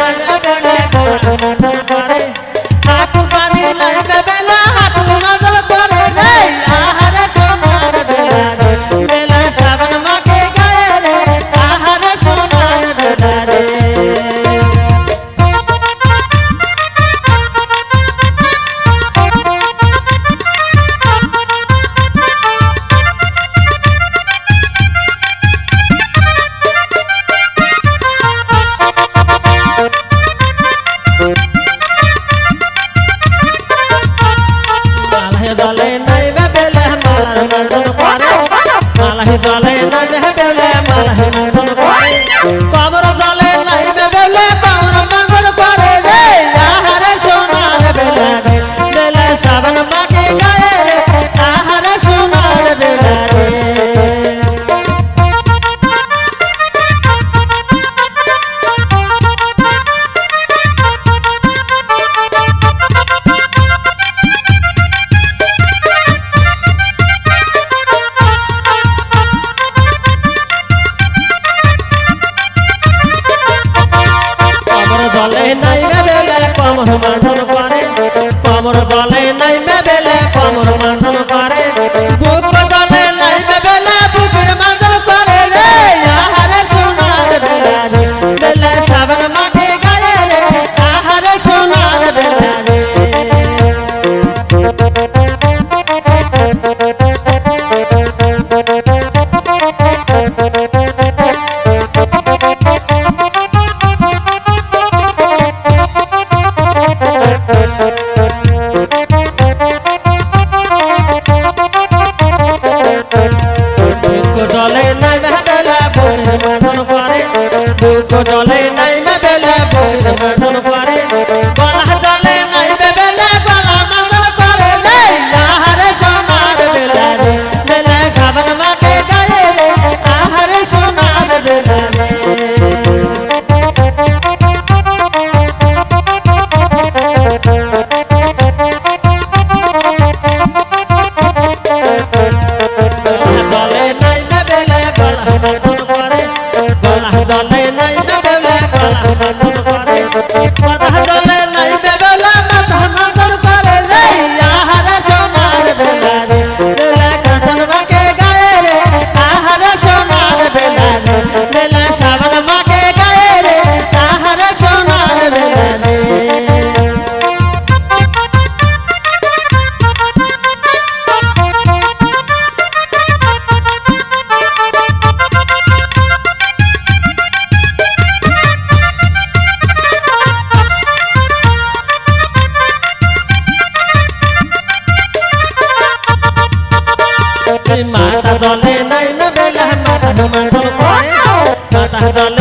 Bye. নন্দন পারে মালাই জলে না জলে নাই বেলে কমর মাঠন করে কমর জলে নাই বেলে কমর জলে নাই বেলা মাঝন করে গলা জলে নাই বেলা, গলা মাঝন করে রে আহারে সোনার বেলা রে, বেলা সাবন মাকে গায়ে রে, আহারে সোনার বেলা রে। জলে জলে নাই বেলা মাথন করে মাথা জলে